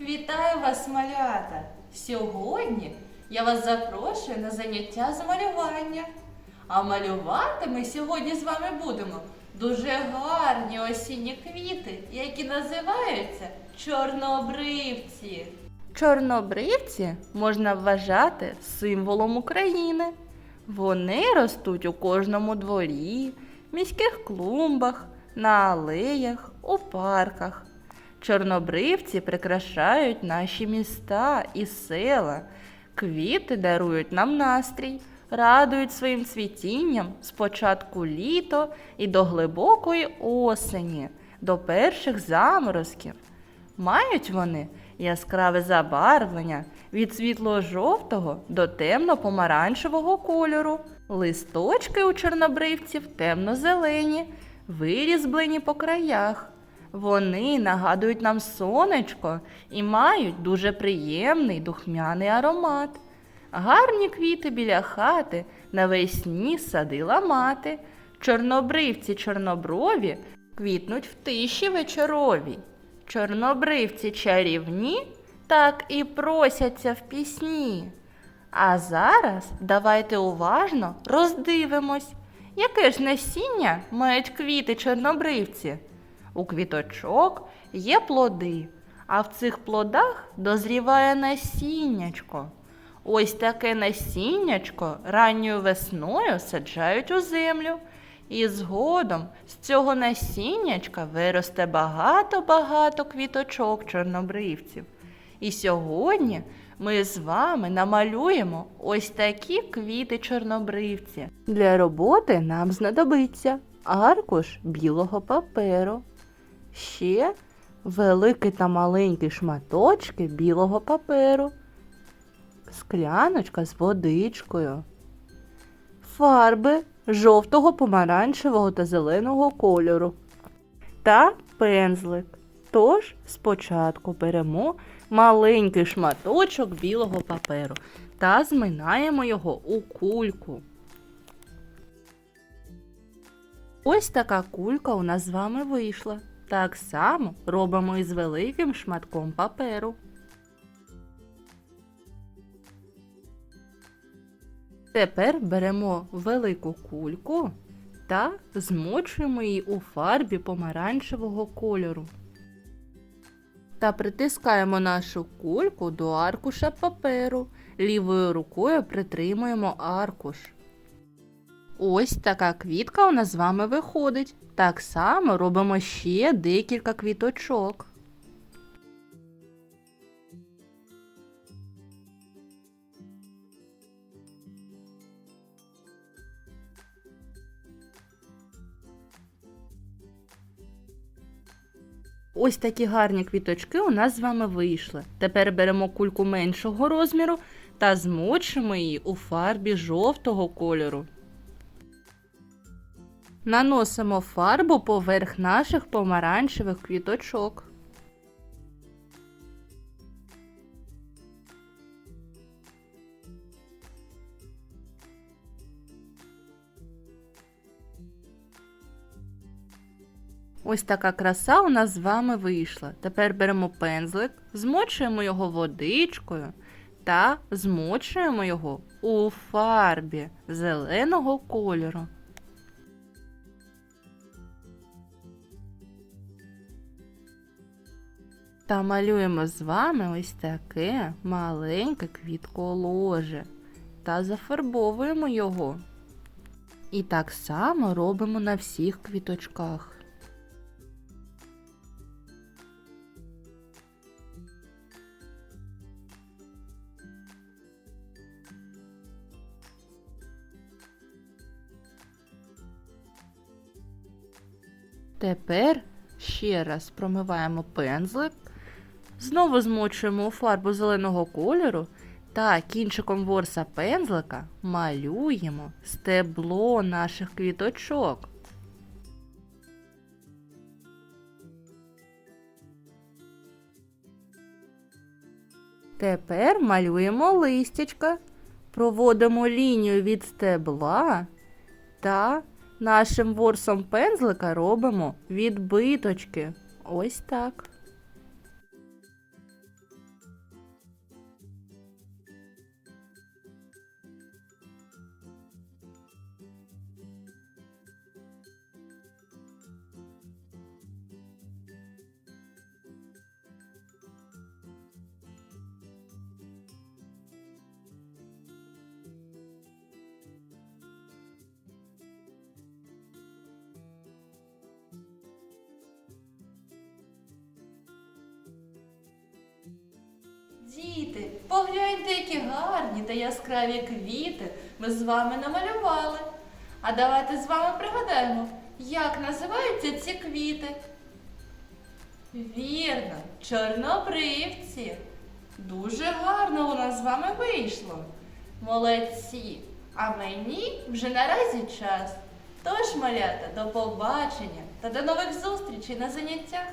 Вітаю вас, малята! Сьогодні я вас запрошую на заняття з малювання. А малювати ми сьогодні з вами будемо дуже гарні осінні квіти, які називаються чорнобривці. Чорнобривці можна вважати символом України. Вони ростуть у кожному дворі, міських клумбах, на алеях, у парках. Чорнобривці прикрашають наші міста і села. Квіти дарують нам настрій, радують своїм цвітінням з початку літа і до глибокої осені, до перших заморозків. Мають вони яскраве забарвлення від світло-жовтого до темно-помаранчевого кольору. Листочки у чорнобривців темно-зелені, вирізблені по краях. Вони нагадують нам сонечко і мають дуже приємний духмяний аромат. Гарні квіти біля хати навесні садила мати. Чорнобривці чорноброві квітнуть в тиші вечоровій. Чорнобривці чарівні так і просяться в пісні. А зараз давайте уважно роздивимось, яке ж насіння мають квіти чорнобривці. У квіточок є плоди, а в цих плодах дозріває насіннячко. Ось таке насіннячко ранньою весною саджають у землю. І згодом з цього насіннячка виросте багато-багато квіточок чорнобривців. І сьогодні ми з вами намалюємо ось такі квіти чорнобривці. Для роботи нам знадобиться аркуш білого паперу, ще великий та маленький шматочки білого паперу, скляночка з водичкою, фарби жовтого, помаранчевого та зеленого кольору та пензлик. Тож спочатку беремо маленький шматочок білого паперу та зминаємо його у кульку. Ось така кулька у нас з вами вийшла. Так само робимо і з великим шматком паперу. Тепер беремо велику кульку та змочуємо її у фарбі помаранчевого кольору. Та притискаємо нашу кульку до аркуша паперу. Лівою рукою притримуємо аркуш. Ось така квітка у нас з вами виходить. Так само робимо ще декілька квіточок. Ось такі гарні квіточки у нас з вами вийшли. Тепер беремо кульку меншого розміру та змочимо її у фарбі жовтого кольору. Наносимо фарбу поверх наших помаранчевих квіточок. Ось така краса у нас з вами вийшла. Тепер беремо пензлик, змочуємо його водичкою та змочуємо його у фарбі зеленого кольору. Та малюємо з вами ось таке маленьке квітколоже та зафарбовуємо його. І так само робимо на всіх квіточках. Тепер ще раз промиваємо пензлик, знову змочуємо у фарбу зеленого кольору та кінчиком ворса пензлика малюємо стебло наших квіточок. Тепер малюємо листячка, проводимо лінію від стебла та нашим ворсом пензлика робимо відбиточки. Ось так. Діти, погляньте, які гарні та яскраві квіти ми з вами намалювали. А давайте з вами пригадаємо, як називаються ці квіти. Вірно, чорнобривці. Дуже гарно у нас з вами вийшло. Молодці. А мені вже наразі час. Тож, малята, до побачення та до нових зустрічей на заняттях.